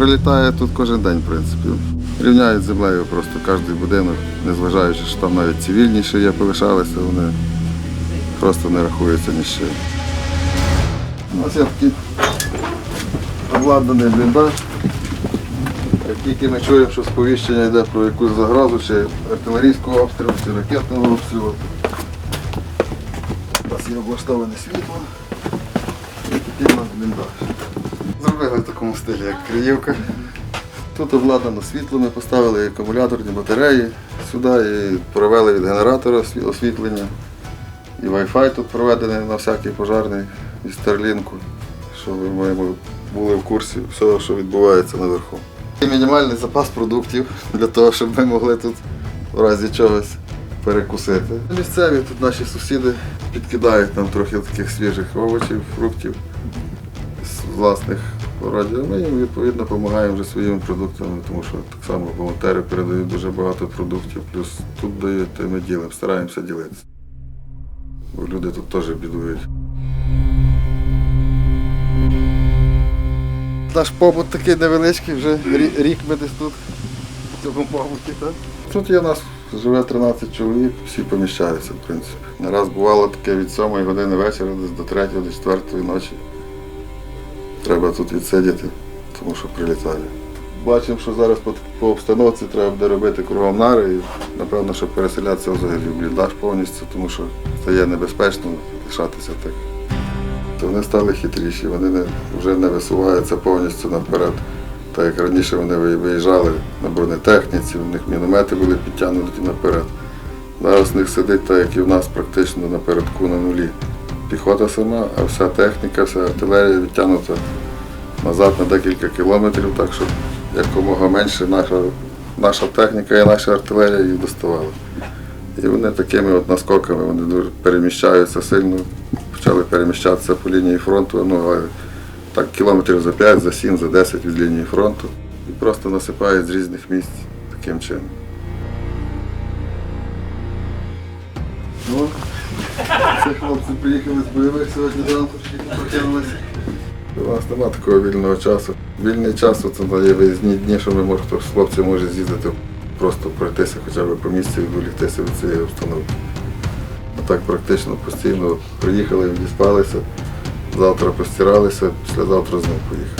прилітає тут кожен день, в принципі. Рівняють землею просто кожен будинок, незважаючи, що там навіть цивільніші є, полишалися, вони просто не рахуються ні. У нас є такий обладнаний бліндаж. Як тільки ми чуємо, що сповіщення йде про якусь загрозу, чи артилерійського обстрілу, чи ракетного обстрілу. У нас є облаштоване світло і такий у нас бліндаж. Зробили в такому стилі, як Криївка. Тут обладнано світло, ми поставили акумуляторні батареї сюди і провели від генератора освітлення. І Wi-Fi тут проведений на всякий пожарний від Старлінку, що ви маємо були в курсі всього, що відбувається наверху. І мінімальний запас продуктів для того, щоб ми могли тут в разі чогось перекусити. Місцеві тут наші сусіди підкидають нам трохи таких свіжих овочів, фруктів з власних городів. Ми їм відповідно допомагаємо вже своїми продуктами, тому що так само волонтери передають дуже багато продуктів, плюс тут дають, і ми ділимо, стараємося ділитися. Бо люди тут теж бідують. Наш побут такий невеличкий, вже рік ми десь тут, в цьому побуті. Так? Тут є у нас живе 13 чоловік, всі поміщаються, в принципі. Не раз бувало таке від 7 години вечора десь до 3 до 4 ночі. Треба тут відсидіти, тому що прилітає. Бачимо, що зараз по, по обстановці треба буде робити кругом нари і напевно, що переселятися взагалі в бліндаж повністю, тому що стає небезпечно лишатися так. То вони стали хитріші, вони не, вже не висуваються повністю наперед. Так як раніше вони виїжджали на бронетехніці, у них міномети були підтягнуті наперед. Зараз в них сидить так, як і в нас практично напередку на нулі. Піхота сама, а вся техніка, вся артилерія відтягнута назад на декілька кілометрів, так що якомога менше наша, наша техніка і наша артилерія їх доставала. І вони такими от наскоками вони дуже переміщаються сильно, почали переміщатися по лінії фронту, ну, так кілометрів за 5, за 7, за 10 від лінії фронту. І просто насипають з різних місць таким чином. Ну, це хлопці приїхали з бойових сьогодні зранку, прокинулися. У нас немає такого вільного часу. Вільний час це є виїзні дні, що ми може, хтось з може з'їздити, просто пройтися хоча б по місці відволіктися від цієї обстановки. А так практично постійно приїхали, відіспалися, завтра постиралися, післязавтра знову поїхали.